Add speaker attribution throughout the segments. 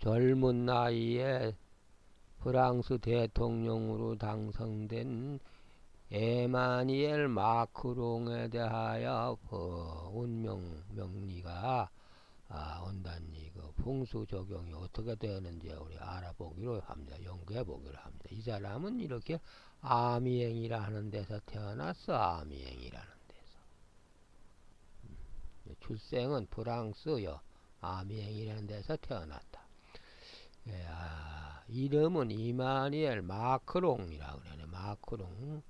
Speaker 1: 젊은 나이에 프랑스 대통령으로 당선된 에마니엘 마크롱에 대하여 그 운명 명리가 아, 온단지 그 풍수 적용이 어떻게 되는지 우리 알아보기로 합니다. 연구해 보기로 합니다. 이 사람은 이렇게 아미행이라 하는 데서 태어났어. 아미행이라는 데서. 음, 출생은 프랑스요. 아미행이라는 데서 태어났다. 예, 아, 이름은 이마니엘 마크롱이라고 그러네. 마크롱.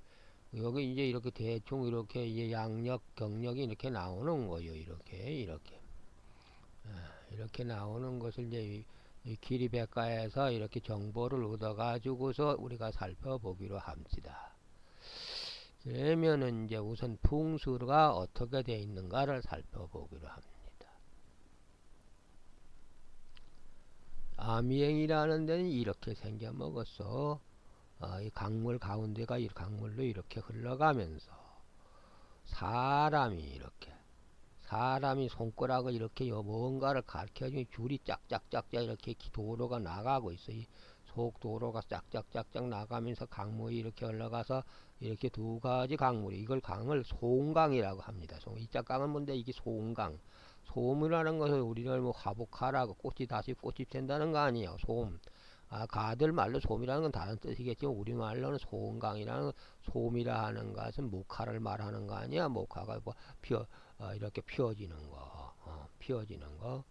Speaker 1: 여기 이제 이렇게 대충 이렇게 이제 양력, 경력이 이렇게 나오는 거요. 이렇게, 이렇게. 아, 이렇게 나오는 것을 이제 이 기리백과에서 이렇게 정보를 얻어가지고서 우리가 살펴보기로 합니다. 그러면은 이제 우선 풍수가 어떻게 되어 있는가를 살펴보기로 합니다. 아미행이라는 데는 이렇게 생겨 먹었어. 어, 이 강물 가운데가 이 강물로 이렇게 흘러가면서 사람이 이렇게 사람이 손가락을 이렇게 뭔가를 가르쳐주니 줄이 짝짝짝짝 이렇게 도로가 나가고 있어. 이 속 도로가 짝짝짝짝 나가면서 강물이 이렇게 흘러가서 이렇게 두 가지 강물이 이걸 강을 송강이라고 합니다. 이 짝강은 뭔데 이게 송강. 소음이라는 것은 우리를 뭐 화복하라고 꽃이 다시 꽃이 된다는 거 아니에요. 소음. 아, 가들 말로 소음이라는 건 다른 뜻이겠지만 우리말로는 소음강이라는 소음이라 하는 것은 목화를 말하는 거 아니야. 목화가 뭐 피어 어, 이렇게 피어지는 거, 어, 피어지는 거.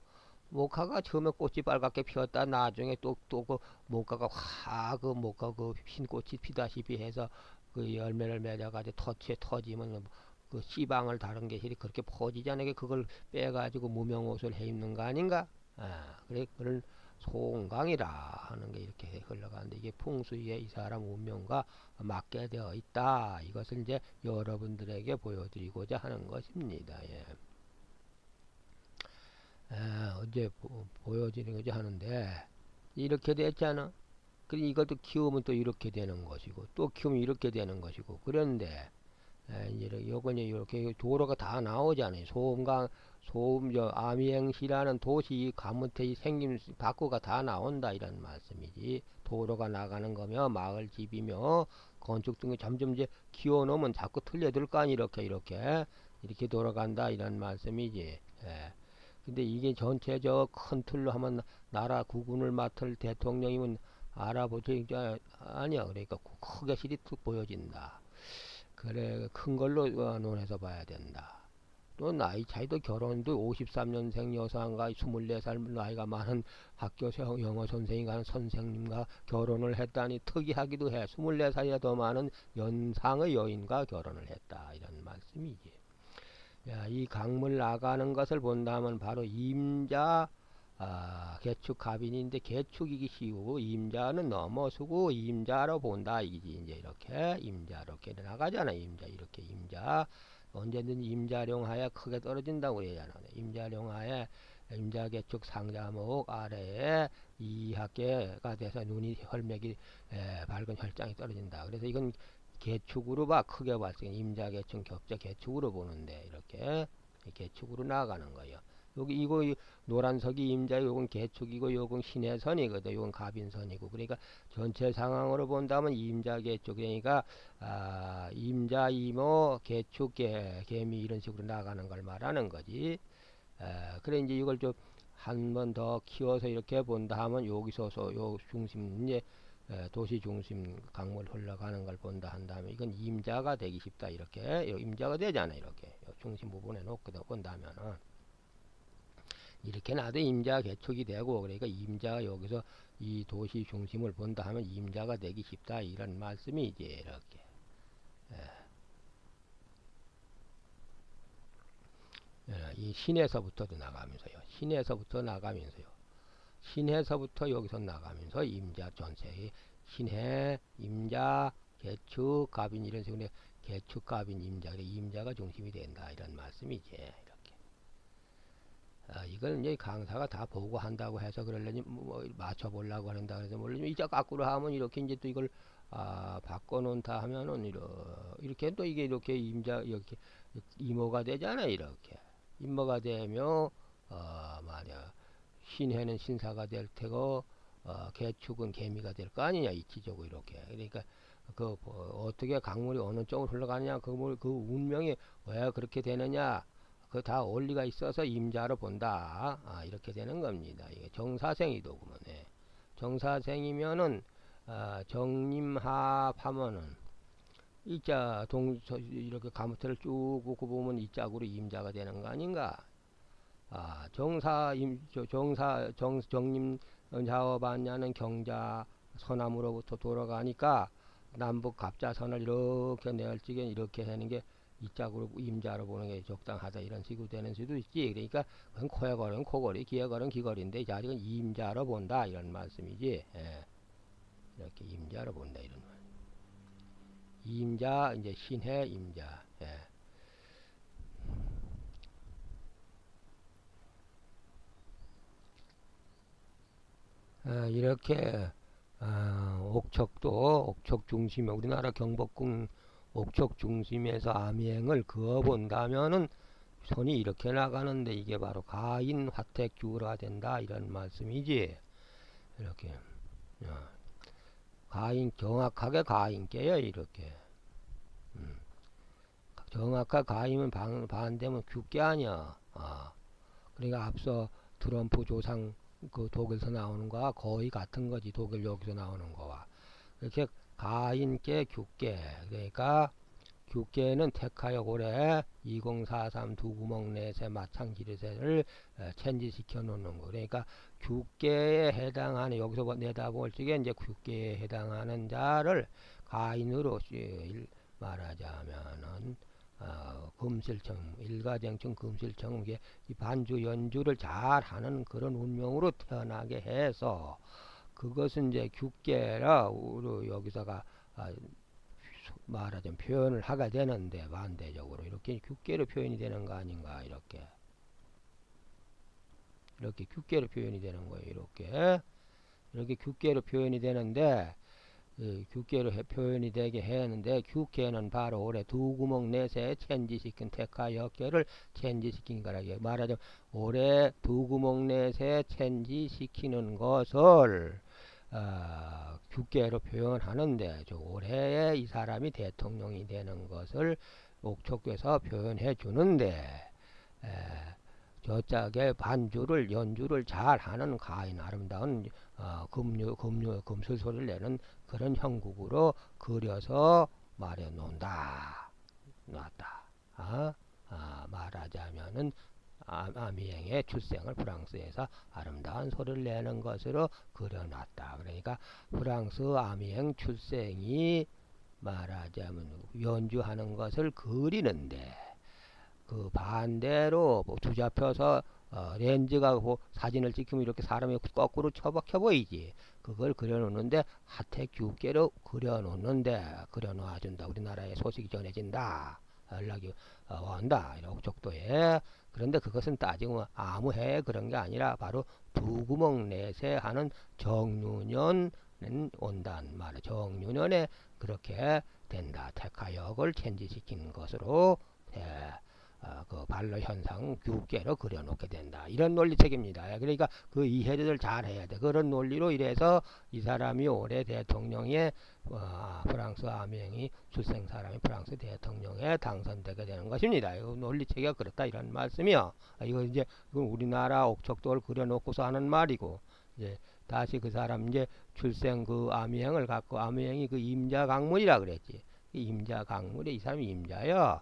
Speaker 1: 목화가 처음에 꽃이 빨갛게 피었다 나중에 또 또 그 목화가 확그 목화 그 흰 꽃이 피다시피 해서 그 열매를 맺어가지고 터치에 터지면 그 씨방을 다른 게 그렇게 퍼지잖아요. 그걸 빼가지고 무명 옷을 해 입는 거 아닌가? 아, 그래 그걸 송강이라 하는 게 이렇게 흘러가는데 이게 풍수에 이 사람 운명과 맞게 되어 있다. 이것을 이제 여러분들에게 보여드리고자 하는 것입니다. 예. 아, 어제 보, 여드리고자 하는데 이렇게 됐잖아. 그럼 이것도 키우면 또 이렇게 되는 것이고 또 키우면 이렇게 되는 것이고 그런데 이제 요건 이렇게 도로가 다 나오잖아요. 소음강 소음 저 아미행시라는 도시 가문태의 생김 바꾸가 다 나온다 이런 말씀이지. 도로가 나가는 거며 마을 집이며 건축 등이 점점 이제 키워놓으면 자꾸 틀려들 거 아니 이렇게 이렇게 이렇게 돌아간다 이런 말씀이지. 예. 근데 이게 전체적 큰 틀로 하면 나라 국군을 맡을 대통령이면 알아보지 아니야. 그러니까 크게 실이 툭 보여진다. 그래 큰 걸로 어, 논해서 봐야 된다. 또 나이 차이도 결혼도 53년생 여성과 24살 나이가 많은 학교 영어 가는 선생님과 결혼을 했다니 특이하기도 해. 24살이나 더 많은 연상의 여인과 결혼을 했다. 이런 말씀이지. 야, 이 강물 나가는 것을 본다면 바로 임자 아, 개축 갑인인데 개축이기 쉬우고 임자는 넘어서고 임자로 본다. 이지 이제 이렇게 임자로 이렇게 나가잖아 임자 이렇게 임자. 언제든 임자룡하에 크게 떨어진다고 그러잖아 임자룡하에 임자개축 상자목 아래에 이학계가 돼서 눈이 혈맥이 에, 밝은 혈장이 떨어진다. 그래서 이건 개축으로 봐. 크게 봤을 때 임자개축 겹자 개축으로 보는데 이렇게 개축으로 나가는 거예요 여기 이거 노란석이 임자 요건 개축이고 요건 신해선이거든. 요건 갑인선이고. 그러니까 전체 상황으로 본다면 임자 개축. 그러니까 아, 임자 이모 개축 개 개미 이런 식으로 나가는 걸 말하는 거지. 아, 그래 이제 이걸 좀 한 번 더 키워서 이렇게 본다 하면 여기서서 요 중심 이제 도시 중심 강물 흘러가는 걸 본다 한다면 이건 임자가 되기 쉽다 이렇게. 임자가 되잖아 이렇게. 중심 부분에 놓고 본다면은 이렇게 나도 임자 개척이 되고 그러니까 임자가 여기서 이 도시 중심을 본다 하면 임자가 되기 쉽다 이런 말씀이 이제 이렇게. 예. 예, 이 신에서부터도 나가면서요. 신에서부터 나가면서요. 신에서부터 여기서 나가면서 임자 전체의 신해 임자 개축 갑인 이런 식으로 개축 갑인 임자 임자가 중심이 된다 이런 말씀이지 아, 이걸 이제 강사가 다 보고 한다고 해서 그러려니 뭐, 뭐 맞춰보려고 한다 그래서 물론 이자 거꾸로 하면 이렇게 이제 또 이걸 아, 바꿔놓다 하면은 이러, 이렇게 또 이게 이렇게 임자 이렇게 이모가 되잖아 이렇게. 임모가 되면 어 말이야 신해는 신사가 될 테고 어, 개축은 개미가 될 거 아니냐 이치적으로 이렇게. 그러니까 그 뭐, 어떻게 강물이 어느 쪽으로 흘러가느냐 그, 물- 그 운명이 왜 그렇게 되느냐 그 다 원리가 있어서 임자로 본다. 아, 이렇게 되는 겁니다. 이게 정사생이도 그러면 예. 정사생이면은 아, 정림합하면은 이자 동 저, 이렇게 가무태를 쭉 긋고 보면 이 짝으로 임자가 되는 거 아닌가? 아, 정사 임 저, 정사 정 정림 자업하냐는 경자 서남으로부터 돌아가니까 남북 갑자선을 이렇게 내을지게 이렇게 하는 게 이짝으로 임자로 보는 게 적당하다 이런 식으로 되는 수도 있지 그러니까 그건 코에 걸은 코걸이 기에 걸은 귀걸인데 이 자리는 임자로 본다 이런 말씀이지 예. 이렇게 임자로 본다 이런 말 임자 이제 신해 임자 예. 아, 이렇게 아, 옥척도 옥척 중심에 우리나라 경복궁 옥척 중심에서 암행을 그어본다면은 손이 이렇게 나가는데 이게 바로 가인 화택 규가 된다 이런 말씀이지 이렇게 어, 가인 정확하게 가인께요 이렇게 음. 정확한 가임은 반, 반대면 규께 아니야 아. 그러니까 앞서 트럼프 조상 그 독일에서 나오는 거와 거의 같은 거지 독일 여기서 나오는 거와 이렇게 가인께 규께. 그러니까 규께는 택하여 고래 2043 두구멍 넷의 마창 지르새를 천지시켜 놓는 거. 그러니까 규께에 해당하는 여기서 뭐 내다볼 적에 이제 규께에 해당하는 자를 가인으로 일- 말하자면은 어, 금실청 일가정청 금실청 이게 이 반주 연주를 잘 하는 그런 운명으로 태어나게 해서 그것은 이제 규계라 우리 여기서가 아, 말하자면 표현을 하게 되는데 반대적으로 이렇게 규계로 표현이 되는 거 아닌가 이렇게. 이렇게 규계로 표현이 되는 거예요 이렇게. 이렇게 규계로 표현이 되는데 그 규계로 해- 표현이 되게 했는데 규계는 바로 올해 두 구멍 넷에 천지시킨 택하 역계를 천지시킨 거라 게 말하자면 올해 두 구멍 넷에 천지시키는 것을 어, 규계로 표현하는데 저 올해에 이 사람이 대통령이 되는 것을 옥촉에서 표현해 주는데 에, 저짝에 반주를 연주를 잘 하는 가인 아름다운 어, 금류 금류 금술 소리를 내는 그런 형국으로 그려서 말해 놓는다. 놨다. 아, 아, 말하자면은 아, 아미행의 출생을 프랑스에서 아름다운 소리를 내는 것으로 그려놨다. 그러니까 프랑스 아미행 출생이 말하자면 연주하는 것을 그리는데 그 반대로 뭐 뒤잡혀서 어, 렌즈가 그 사진을 찍히면 이렇게 사람이 거꾸로 쳐박혀 보이지. 그걸 그려놓는데 하태 규계로 그려놓는데 그려놓아준다. 우리나라에 소식이 전해진다. 연락이 어, 온다. 족도에 그런데 그것은 따지고 아무 해 그런 게 아니라 바로 두 구멍 내세 하는 정유년은 온단 말이야. 정유년에 그렇게 된다. 택하역을 천지시킨 것으로 예, 어, 그 반로 현상 규계로 그려놓게 된다. 이런 논리책입니다. 예, 그러니까 그 이해를 잘 해야 돼. 그런 논리로 이래서 이 사람이 올해 대통령에 어, 프랑스 아명이 출생 사람이 프랑스 대통령에 당선되게 되는 것입니다. 이거 논리체계가 그렇다 이런 말씀이요. 아, 이거 이제 이건 우리나라 옥척도를 그려놓고서 하는 말이고 이제 다시 그 사람 이제 출생 그 암행을 갖고 암행이 그 임자 강물이라 그랬지. 이 임자 강물이 이 사람이 임자요.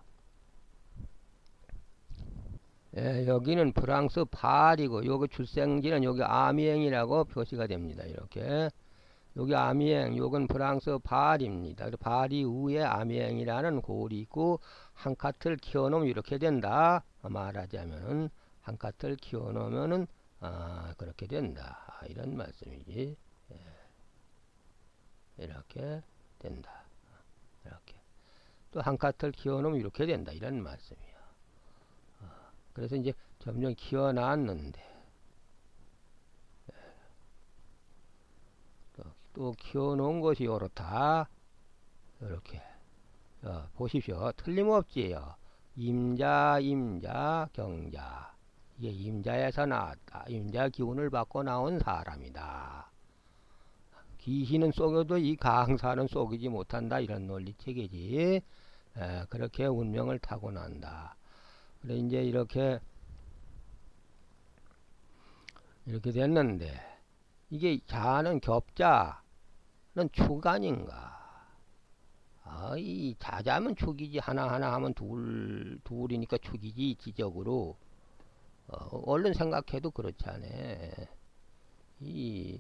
Speaker 1: 예, 여기는 프랑스 파리고 여기 출생지는 여기 아미행이라고 표시가 됩니다. 이렇게 여기 아미행 요건 프랑스 파리입니다. 파리 위에 아미행이라는 골이 있고 한 카트를 키워놓으면 이렇게 된다. 말하자면은 한 카트를 키워놓으면은 아, 그렇게 된다. 아, 이런 말씀이지. 예. 이렇게 된다. 이렇게 또 한 카트를 키워놓으면 이렇게 된다. 이런 말씀이야. 그래서 이제 점점 키워놨는데 또, 또 키워놓은 것이 요렇다 이렇게 어, 보십시오 틀림없지요 임자 임자 경자 이게 임자에서 나왔다. 임자 기운을 받고 나온 사람이다. 귀신은 속여도 이 강사는 속이지 못한다. 이런 논리 체계지. 에, 그렇게 운명을 타고난다. 그래 이제 이렇게 이렇게 됐는데 이게 자는 겹자는 축 아닌가? 아이 자자면 축이지 하나하나 하면 둘 둘이니까 축이지 지적으로 어, 얼른 생각해도 그렇지 않아. 이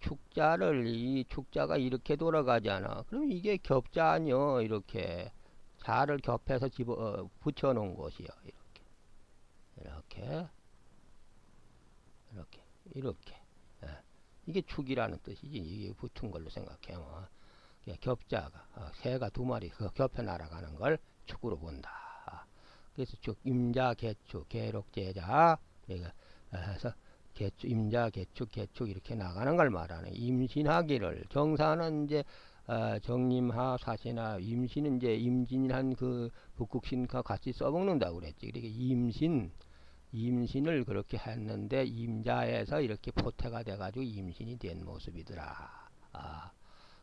Speaker 1: 축자를 이 축자가 이렇게 돌아가잖아. 그럼 이게 겹자 아니요 이렇게 자를 겹해서 집어 어, 붙여 놓은 것이요 이렇게 이렇게 이렇게 이렇게 예. 이게 축이라는 뜻이지 이게 붙은 걸로 생각해요. 뭐. 겹자가 어, 새가 두 마리 그 겹해 날아가는 걸 축으로 본다. 그래서 축 임자 개축 개록 제자 그러니까 해서 개축 임자 개축 개축 이렇게 나가는 걸 말하는 임신하기를 정사는 이제 어, 정림하 사시나 임신은 이제 임진한 그 북극신과 같이 써먹는다고 그랬지. 그러니까 임신 임신을 그렇게 했는데 임자에서 이렇게 포태가 돼가지고 임신이 된 모습이더라. 아,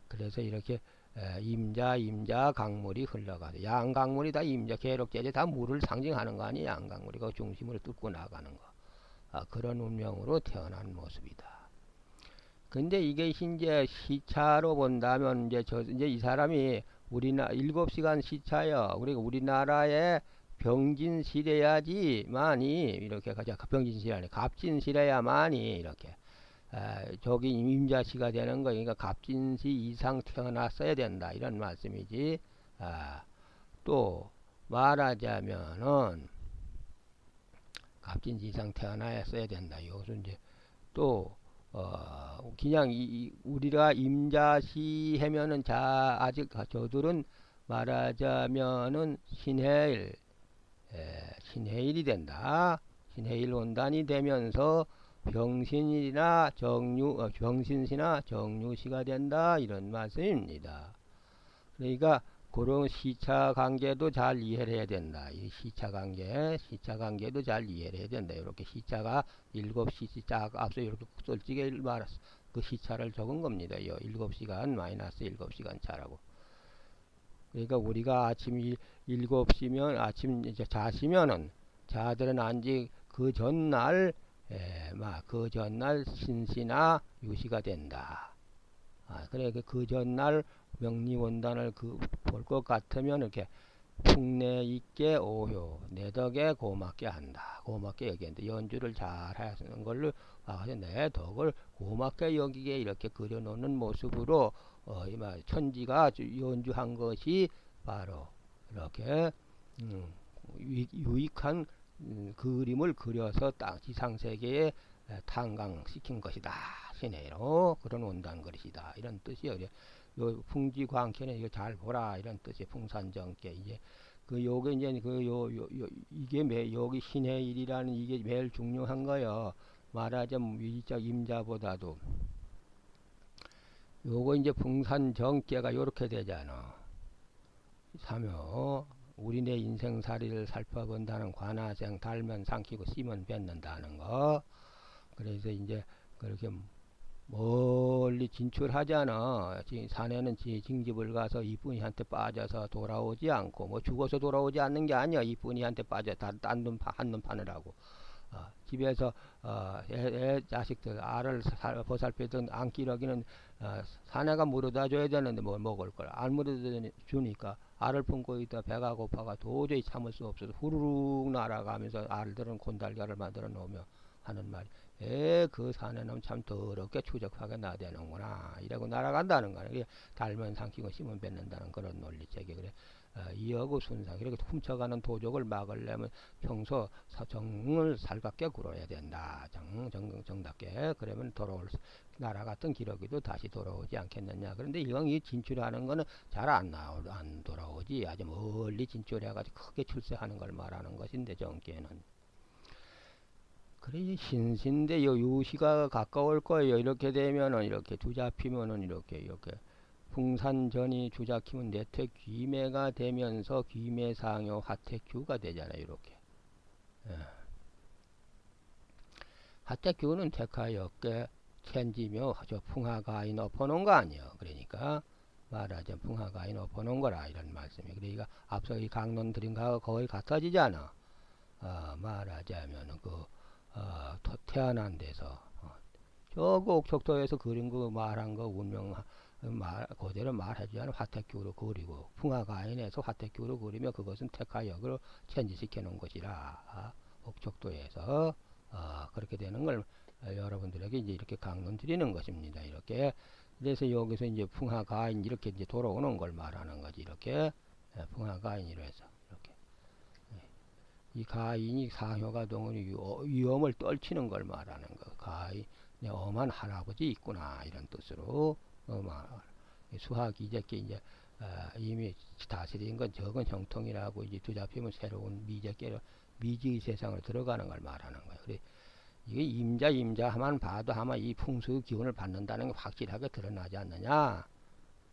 Speaker 1: 그래서 이렇게 에, 임자 임자 강물이 흘러가서 양강물이 다 임자 계록제제 다 물을 상징하는 거 아니야 양강물이 그 중심을 뚫고 나가는 거 아, 그런 운명으로 태어난 모습이다. 근데 이게 이제 시차로 본다면 이제 저 이제 이 사람이 우리나 일곱 시간 시차요. 우리가 우리나라에 병진실해야지만이 이렇게 가자 병진실 아니 갑진실해야만이 이렇게 아, 저기 임자시가 되는 거니까 갑진시 이상 태어났어야 된다 이런 말씀이지. 아, 또 말하자면은 갑진시 이상 태어나야 된다. 이것은 이제 또 어, 그냥 이, 이 우리가 임자시 하면은 자 아직 저들은 말하자면은 신해일 에, 신해일이 된다. 신해일 원단이 되면서 병신이나 정유 어, 병신시나 정유시가 된다 이런 말씀입니다. 그러니까 그런 시차 관계도 잘 이해를 해야 된다. 이 시차 관계, 시차 관계도 잘 이해를 해야 된다. 이렇게 시차가 일곱 시 시차 앞서 이렇게 솔직히 말했어. 그 시차를 적은 겁니다. 요 일곱 시간 마이너스 일곱 시간 차라고. 그러니까 우리가 아침 일곱 시면 아침 이제 자시면은 자들은 안지 그 전날 에, 막그 전날 신시나 유시가 된다. 아, 그래 그, 그 전날 명리원단을 그 볼 것 같으면 이렇게 풍내 있게 오효 내 덕에 고맙게 한다. 고맙게 여기는데 연주를 잘 하는 걸로 와서 내 덕을 고맙게 여기게 이렇게 그려놓는 모습으로 어, 이마 천지가 연주한 것이 바로 이렇게 음, 유익 한 음, 그림을 그려서 땅 지상 세계에 탄광시킨 것이다. 시내로 그런 온단 것이다. 이런 뜻이요. 요 풍지광천에 이거 잘 보라 이런 뜻이 풍산정계 이제 그 요게 이제 그요 요, 요, 이게 매 여기 신의 일이라는 이게 매일 중요한 거요. 말하자면 위적 임자보다도 요거 이제 풍산정계가 요렇게 되잖아. 사며 우리네 인생살이를 살펴본다는 관하생 달면 삼키고 씨면 뱉는다는 거. 그래서 이제 그렇게 멀리 진출하잖아. 사내는 징집을 가서 이쁜이한테 빠져서 돌아오지 않고 뭐 죽어서 돌아오지 않는 게 아니야. 이쁜이한테 빠져 딴돈 한눈 파느라고. 어, 집에서 어, 애, 애, 자식들 알을 살, 보살피던 안기러기는 어, 사내가 물어다 줘야 되는데 뭘 먹을 걸 안 물어다 주니까 알을 품고 있다 배가 고파가 도저히 참을 수 없어서 후루룩 날아가면서 알들은 곤달걀을 만들어 놓으며 하는 말. 에, 그 사내는 참 더럽게 추적하게 나대는구나. 이러고 날아간다는 거야. 달면 삼키고 심은 뱉는다는 그런 논리책이 그래. 어, 이어고 순상 이렇게 훔쳐가는 도적을 막으려면 평소 정을 살갑게 굴어야 된다. 정, 정, 정답게. 그러면 돌아올 날아갔던 기러기도 다시 돌아오지 않겠느냐. 그런데 이왕 이 진출하는 거는 잘 안 나오, 안 돌아오지. 아주 멀리 진출해가지고 크게 출세하는 걸 말하는 것인데 정계는. 그래 신신데 요 유시가 가까울 거예요. 이렇게 되면은 이렇게 두 잡히면은 이렇게 이렇게 풍산전이 주작히면 내태 귀매가 되면서 귀매상요 화태규가 되잖아요. 이렇게. 예. 하태교는 택하였게 천지며 저 풍하가이 높아놓은 거 아니요. 그러니까 말하자면 풍하가이 높아놓은 거라 이런 말씀이. 그러니까 앞서 이 강론 드린 거하고 거의 같아지잖아. 어, 말하자면 그 어, 터- 태어난 데서 어, 저그 옥석도에서 그린 거 말한 거 운명 말 그대로 말하자면 화택교로 그리고 풍화가인에서 화택교로 그리며 그것은 택하역으로 천지시켜 놓은 것이라. 아, 옥석도에서 어, 그렇게 되는 걸 어, 여러분들에게 이제 이렇게 강론 드리는 것입니다. 이렇게. 그래서 여기서 이제 풍화가인 이렇게 이제 돌아오는 걸 말하는 거지. 이렇게. 예, 풍화가인이로 해서. 이 가인이 사효가 위- 위험을 떨치는 걸 말하는 거 가인 내 엄한 할아버지 있구나 이런 뜻으로 어, 말 수학 이제께 이제 아, 이미 다스린 건 적은 형통이라고 이제 두잡히면 새로운 미제께로 미지의 세상을 들어가는 걸 말하는 거예요. 그래 이게 임자 임자 하만 봐도 아마 이 풍수 기운을 받는다는 게 확실하게 드러나지 않느냐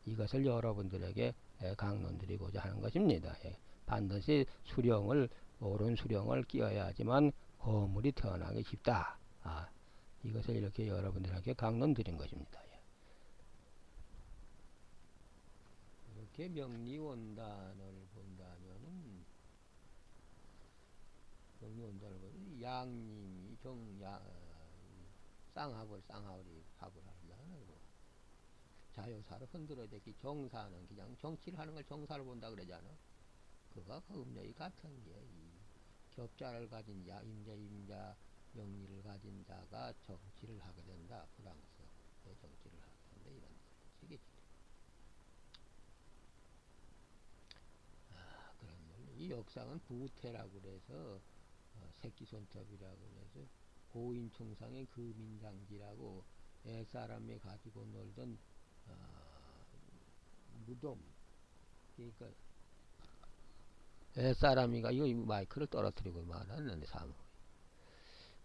Speaker 1: 이것을 여러분들에게 예, 강론드리고자 하는 것입니다. 예. 반드시 수령을 옳은 수령을 끼어야지만 거물이 태어나기 쉽다. 아, 이것을 이렇게 여러분들에게 강론 드린 것입니다. 예. 이렇게 명리원단을 본다면은 명리원단을 보면 양님이 정양 쌍합을 쌍합이 합을 한다는 거. 자요사를 흔들어대기 정사는 그냥 정치를 하는 걸 정사를 본다 그러잖아. 그가 그 음력이 같은 게 이 겹자를 가진 야 임자 임자 명리를 가진 자가 정치를 하게 된다. 프랑스의 정치를 하게 된다. 이런 뜻이겠지. 아, 그런 논리. 이 역상은 부태라고 그래서 어, 새끼손톱이라고 그래서 고인충상의 금인장지라고 옛사람이 가지고 놀던 어, 무덤 그러니까 옛사람이가 이거 마이크를 떨어뜨리고 말하는데 사무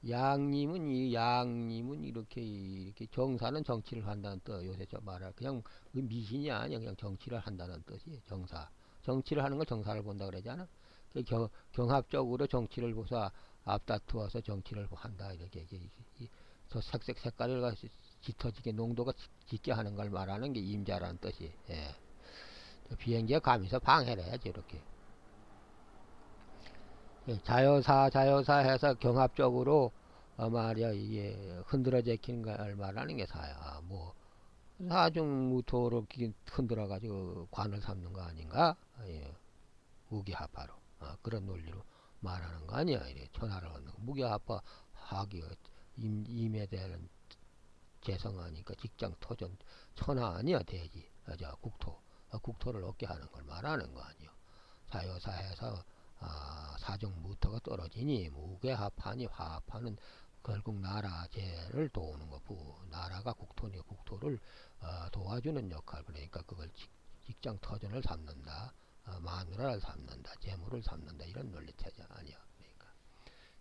Speaker 1: 양님은 이 양님은 이렇게 이렇게 정사는 정치를 한다는 뜻. 요새 저 말할 그냥 그 미신이 아니야. 그냥 정치를 한다는 뜻이 정사. 정치를 하는 걸 정사를 본다 그러잖아? 그 경, 경합적으로 정치를 보서 앞다투어서 정치를 한다. 이렇게 이게 이- 이- 저 색색 색깔을 가지고 짙어지게 농도가 짙- 짙게 하는 걸 말하는 게 임자라는 뜻이 예. 저 비행기가 가면서 방해를 해야지 이렇게. 예, 자여사 자여사 해서 경합적으로 어 말이야 이게 흔들어 제키는 걸 말하는 게 사야. 뭐 사중무토로 기- 흔들어 가지고 관을 삼는 거 아닌가? 예. 무기하파로. 아, 그런 논리로 말하는 거 아니야. 이래 천하를 얻는 거. 무기하파 하기 임, 임에 대한 재성하니까 직장 토전 천하 아니야 대지. 아, 저 국토. 아, 국토를 얻게 하는 걸 말하는 거 아니요 자요사에서 아, 사중무토가 떨어지니 무게합하니 화합하는 결국 나라제를 도우는 거 부, 나라가 국토니 국토를 어, 도와주는 역할. 그러니까 그걸 직, 직장 터전을 삼는다 어, 마누라를 삼는다 재물을 삼는다 이런 논리체제 아니야.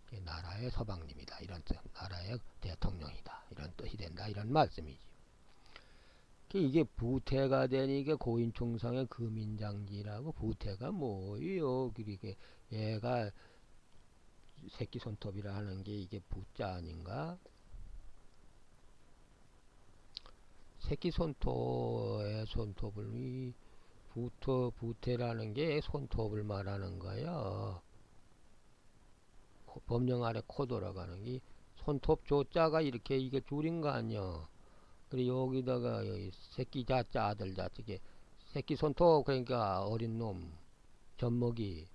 Speaker 1: 그러니까 나라의 서방님이다. 이런 뜻. 나라의 대통령이다. 이런 뜻이 된다. 이런 말씀이지. 그 이게 부태가 되니까 고인충성의 금인장지라고 부태가 뭐예요 그렇게 얘가 새끼 손톱이라 하는 게 이게 부자 아닌가 새끼 손톱의 손톱을 이 부토 부태라는 게 손톱을 말하는 거야. 코- 법령 아래 코 돌아가는 게 손톱 조자가 이렇게 이게 줄인 거 아니야. 그리고 여기다가 여기 새끼 자자 아들 자자 이게 새끼 손톱 그러니까 어린 놈 젖먹이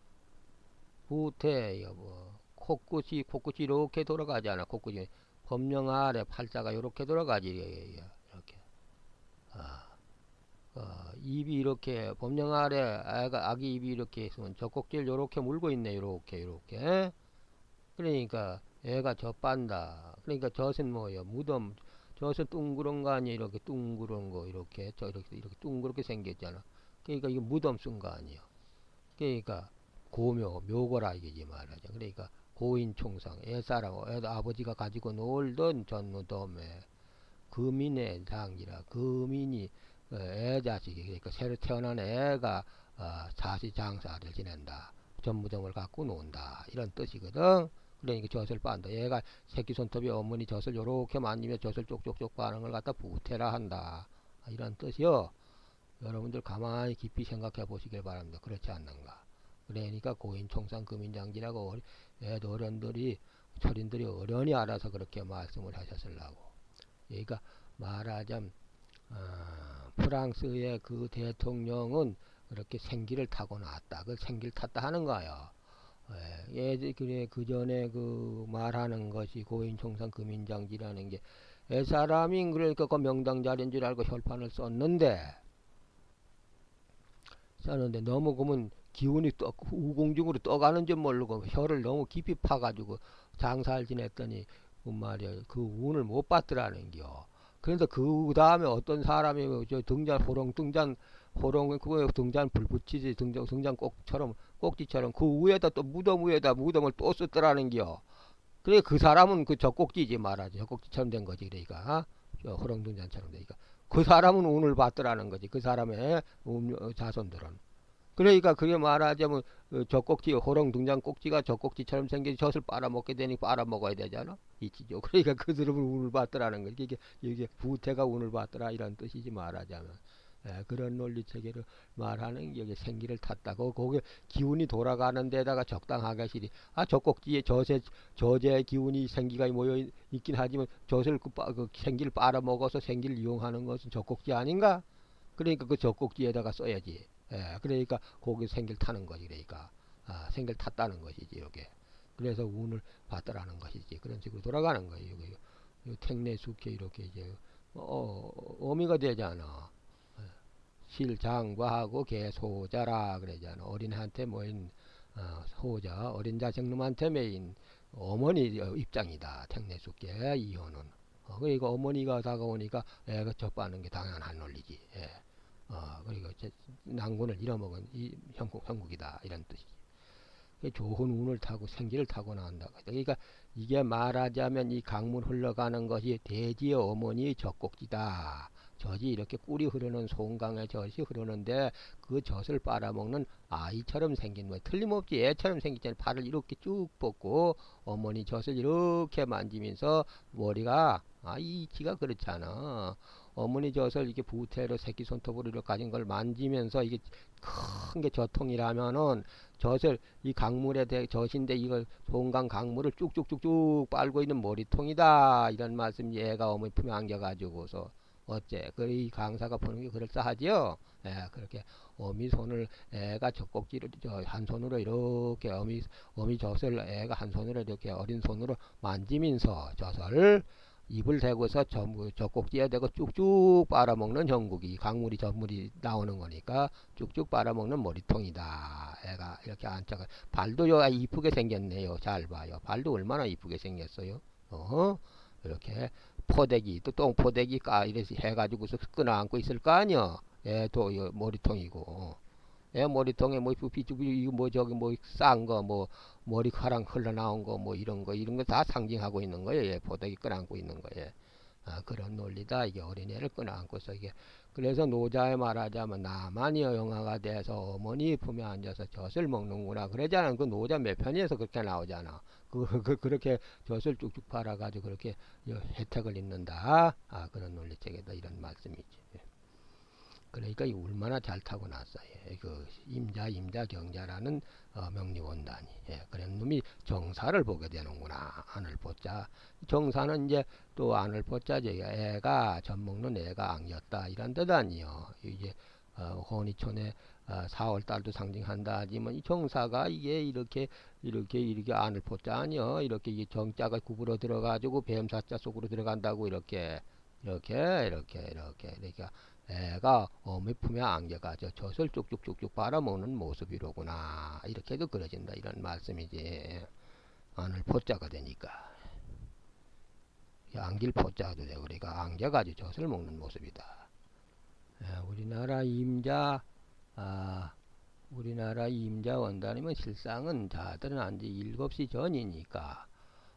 Speaker 1: 부태 여보 코끝이 코끝이 이렇게 돌아가잖아. 코끝이 법령 아래 팔자가 이렇게 돌아가지 이렇게. 아. 어, 입이 이렇게 법령 아래 아가 아기 입이 이렇게 있으면 젖꼭지를 요렇게 물고 있네 요렇게 요렇게 그러니까 애가 젖빤다 그러니까 젖은 뭐예요 무덤 젖은 둥그런 거 아니에요 이렇게 둥그런 거 이렇게 저 이렇게 이렇게 둥그렇게 생겼잖아. 그러니까 이거 무덤 쓴 거 아니에요 그러니까 고묘 묘거라 이게지 말하자. 그러니까 고인 총상 애사랑 애 아버지가 가지고 놀던 전무덤에 금인의 장기라. 금인이 어, 애 자식이 그러니까 새로 태어난 애가 어, 사시 장사를 지낸다. 전무덤을 갖고 논다. 이런 뜻이거든 그러니까 젖을 빤다. 얘가 새끼 손톱이 어머니 젖을 요렇게 만지면 젖을 쪽쪽쪽 빠는 걸 갖다 부태라 한다. 아, 이런 뜻이요. 여러분들 가만히 깊이 생각해 보시길 바랍니다. 그렇지 않는가. 그러니까 고인 총상 금인장지라고 어른들이 철인들이 어련히 알아서 그렇게 말씀을 하셨으려고. 그러니까 말하자면 어, 프랑스의 그 대통령은 그렇게 생기를 타고 나왔다. 그 생기를 탔다 하는 거예요. 예, 예, 그래 그 전에 그 말하는 것이 고인 총상 금인장지라는 게 애 사람이 그러니까 그 명당 자리인 줄 알고 혈판을 썼는데 썼는데 너무 그러면 기운이 떠 우공중으로 떠가는 줄 모르고 혀를 너무 깊이 파가지고 장사를 지냈더니 그 말이야 그 운을 못 받더라는겨. 그래서 그 다음에 어떤 사람이 저 등잔 호롱 등잔 호롱 그거 등잔 불 붙이지 등잔 등잔 꼭처럼 꼭지처럼 그 위에다 또 무덤 위에다 무덤을 또 썼더라는겨. 그래 그 사람은 그 젖꼭지지 말하지. 젖꼭지처럼 된 거지 그러니까. 저 호롱 등잔처럼 되니까. 그 사람은 운을 받더라는 거지 그 사람의 음, 어, 자손들은. 그러니까 그게 말하자면 어, 젖꼭지 호롱 등잔 꼭지가 젖꼭지처럼 생긴 젖을 빨아먹게 되니 빨아먹어야 되잖아. 이치죠. 그러니까 그들은 운을 받더라는 거지. 이게 이게 부태가 운을 받더라 이런 뜻이지 말하자면 예, 그런 논리 체계를 말하는 게 여기 생기를 탔다고 거기 기운이 돌아가는 데다가 적당하게 시리 아 젖꼭지에 젖에 젖에 기운이 생기가 모여 있- 있긴 하지만 젖을 그, 빠, 그 생기를 빨아먹어서 생기를 이용하는 것은 젖꼭지 아닌가 그러니까 그 젖꼭지에다가 써야지 예, 그러니까 거기 생기를 타는 거지 그러니까 아, 생기를 탔다는 것이지 이게 그래서 운을 받더라는 것이지 그런 식으로 돌아가는 거예요 이거 요 택내 숙회 이렇게 이제 어, 어미가 되잖아 실장과하고 개소자라 그러잖아 어린한테 모인 어, 소자 어린 자식놈한테 메인 어머니 어, 입장이다 택내 숙회 이혼은 어, 그러니까 어머니가 다가오니까 애가 접하는 게 당연한 논리지 예. 어, 그리고 난군을 잃어먹은 이 형국, 형국이다 이런 뜻이지. 그 좋은 운을 타고 생기를 타고 나온다. 그러니까 이게 말하자면 이 강물 흘러가는 것이 대지의 어머니의 젖꼭지다. 젖이 이렇게 꿀이 흐르는 송강의 젖이 흐르는데 그 젖을 빨아먹는 아이처럼 생긴 거야. 틀림없이 애처럼 생기잖아요. 발을 이렇게 쭉 뻗고 어머니 젖을 이렇게 만지면서 머리가 아 이치가 그렇잖아. 어머니 젖을 이렇게 부태로 새끼 손톱으로 이렇게 가진 걸 만지면서 이게 큰게 젖통이라면은 젖을 이 강물에 대 젖인데 이걸 송강 강물을 쭉쭉쭉쭉 빨고 있는 머리통이다 이런 말씀 얘가 어머니 품에 안겨가지고서 어째 그이 강사가 보는 게 그럴싸하지요 예 그렇게 어미 손을 애가 젖꼭지를 저한 손으로 이렇게 어미 어미 젖을 애가 한 손으로 이렇게 어린 손으로 만지면서 젖을 입을 대고서 젖꼭지에 대고 쭉쭉 빨아먹는 형국이 강물이 전물이 나오는 거니까 쭉쭉 빨아먹는 머리통이다. 애가 이렇게 앉아가 발도 요 이쁘게 생겼네요. 잘 봐요. 발도 얼마나 이쁘게 생겼어요. 어 이렇게 포대기 또 똥포대기 까 이래서 해가지고서 끊어안고 있을 거 아니여. 애도 이 머리통이고. 애 머리통에 뭐 이거 뭐 저기 뭐 싼 거 뭐 머리카락 흘러나온 거 뭐 이런 거 이런 거 다 상징하고 있는 거예요. 예, 포대기 끌어안고 있는 거예요. 아, 그런 논리다. 이게 어린애를 끌어안고서 이게 그래서 노자에 말하자면 나만이 영화가 돼서 어머니 품에 앉아서 젖을 먹는구나. 그러잖아. 그 노자 몇 편에서 그렇게 나오잖아. 그, 그 그 렇게 젖을 쭉쭉 팔아가지고 그렇게 여- 혜택을 입는다. 아 그런 논리책에다 이런 말씀이지. 예. 그러니까 이 얼마나 잘 타고 났어요. 그 임자 임자 경자라는 어, 명리원단이 예, 그런 놈이 정사를 보게 되는구나 안을 보자 정사는 이제 또 안을 보자지 애가 젖 먹는 애가 앙이었다 이런 뜻 아니요 이제 어, 혼이촌에 어, 4월 달도 상징한다 하지만 이 정사가 이게 이렇게 이렇게 이렇게 안을 보자 아니요 이렇게 이 정자가 구부러 들어가지고 뱀사자 속으로 들어간다고 이렇게 이렇게 이렇게 이렇게. 그러니까 애가 어미 품에 안겨가지고 젖을 쭉쭉쭉쭉 빨아먹는 모습이로구나. 이렇게도 그려진다. 이런 말씀이지. 안을 포자가 되니까. 이 안길 포자도 되고 그러니까 안겨가지고 젖을 먹는 모습이다. 에, 우리나라 임자 아 우리나라 임자 원단이면 실상은 자들은 한지 7시 전이니까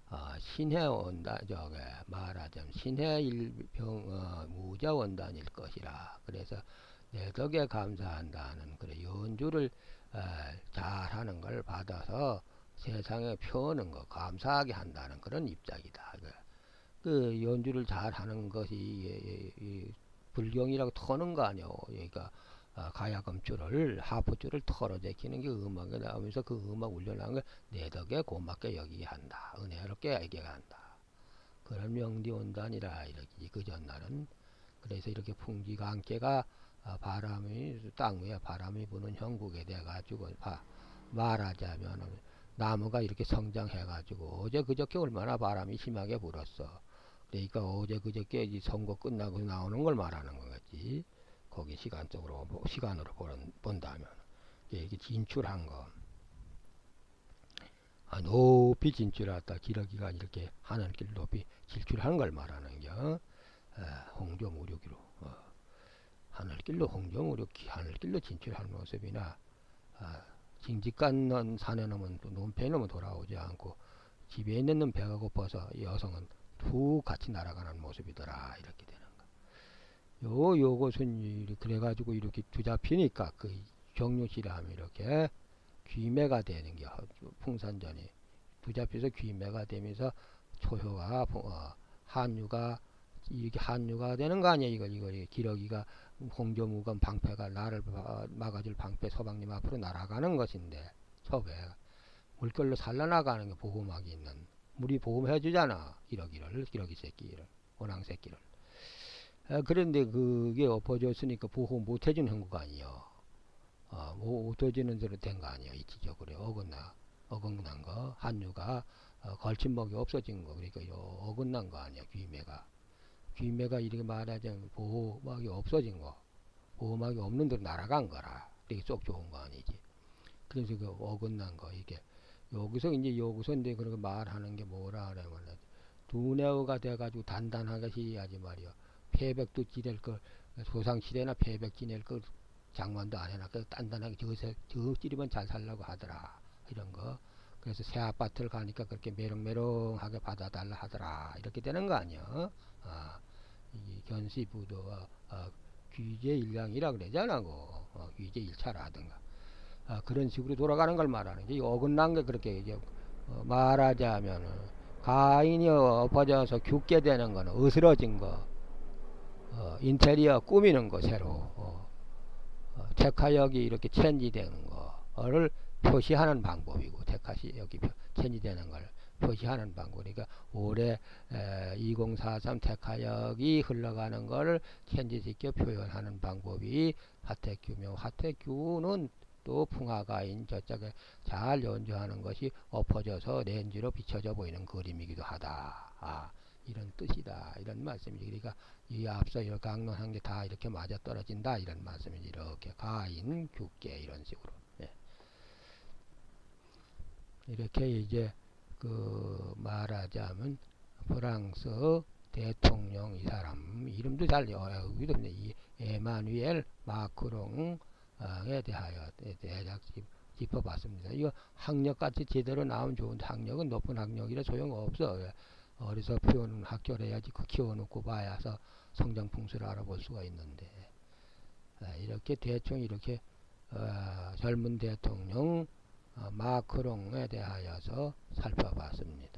Speaker 1: 아, 신해 원단 저게 말하자면 신해 일병 어, 무자 원단일 것이라 그래서 내 덕에 감사한다는 그래 연주를 어, 잘하는 걸 받아서 세상에 펴는 거 감사하게 한다는 그런 입장이다. 그, 그 연주를 잘 하는 것이 이, 이, 이 불경이라고 터는 거 아니오. 그러니까 아, 가야금줄을 하프줄을 털어제키는 게 음악에 나오면서 그 음악 울려나는 걸내 덕에 고맙게 여기게 한다. 은혜롭게 여기게 한다. 그런 명디 온다니라 이렇게 그 전날은 그래서 이렇게 풍기가 안개가 아, 바람이 땅 위에 바람이 부는 형국에 돼 가지고 말하자면 나무가 이렇게 성장해 가지고 어제 그저께 얼마나 바람이 심하게 불었어. 그러니까 어제 그저께 이 선거 끝나고 나오는 걸 말하는 거겠지. 거기 시간적으로 뭐 시간으로 본, 본다면 이게 진출한 거. 아, 높이 진출했다. 기러기가 이렇게 하늘길 높이 진출하는 걸 말하는 겨. 아, 홍조무력으로 어, 하늘길로 홍조무력 하늘길로 진출하는 모습이나 아, 징직간 산에 놈은 또 논패 놈은 돌아오지 않고 집에 있는 놈 배가 고파서 여성은 툭 같이 날아가는 모습이더라 이렇게 거. 요 요것은 그래가지고 이렇게 두 잡히니까 그 경유시라면 이렇게 귀매가 되는 게 풍산전이 두 잡혀서 귀매가 되면서 초효가 어, 한유가 이렇게 한유가 되는 거 아니야? 이거 이거 기러기가 홍조무건 방패가 나를 막아줄 방패 서방님 앞으로 날아가는 것인데 섭외. 물결로 살라나가는 게 보호막이 있는. 물이 보호해 주잖아 기러기를 기러기 새끼를 원앙 새끼를 아, 그런데 그게 엎어졌으니까 보호 못 해준 형국가 아니요. 어, 뭐 없어지는 대로 된 거 아니야 이치적으로 어긋나 어긋난 거. 한유가 어, 걸침목이 없어진 거. 그러니까 요 어긋난 거 아니야 귀매가. 귀매가 이렇게 말하자면 보호막이 없어진 거. 보호막이 없는 대로 날아간 거라. 이게 쏙 좋은 거 아니지. 그래서 그 어긋난 거 이게. 여기서 이제 여기서 이제 그렇게 말하는 게 뭐라 그러면 두뇌가 돼가지고 단단하게 해야지 말이야 패백도 지낼 걸 조상시대나 패백 지낼 걸 장만도 안 해놨고 단단하게 저저 저 찌르면 잘 살라고 하더라. 이런 거. 그래서 새 아파트를 가니까 그렇게 메롱메롱하게 받아달라 하더라. 이렇게 되는 거 아니야 아, 이 견시부도 어, 어, 귀재 일량이라 그러잖아 고 어, 귀재 일차라든가. 아, 그런 식으로 돌아가는 걸 말하는 게 어긋난 게 그렇게 이제 어, 말하자면은 가인이 엎어져서 죽게 되는 거는 으스러진 거 어, 인테리어 꾸미는 거 새로 어, 어, 테카역이 이렇게 체인지되는 거를 표시하는 방법이고 테카시역이 체인지되는 걸 표시하는 방법. 그러니까 올해 2043 테카역이 흘러가는 것을 현지시켜 표현하는 방법이 하태규며 하태규는 또 풍화가인 저쪽에 잘 연주하는 것이 엎어져서 렌즈로 비춰져 보이는 그림이기도 하다. 아, 이런 뜻이다. 이런 말씀이지. 그러니까 이 앞서 이렇게 강론한 게 다 이렇게 맞아 떨어진다. 이런 말씀이지. 이렇게 가인, 규계 이런 식으로. 네. 이렇게 이제 그 말하자면 프랑스 대통령 이 사람 이름도 잘 여기도 이 에마누엘 마크롱에 대하여 대략 짚어봤습니다. 이거 학력같이 제대로 나오면 좋은데 학력은 높은 학력이라 소용없어. 어려서 표현은 학교해야지 그 키워놓고 봐야서 성장 풍수를 알아볼 수가 있는데 아, 이렇게 대충 이렇게 어, 젊은 대통령 어, 마크롱에 대하여서 살펴봤습니다.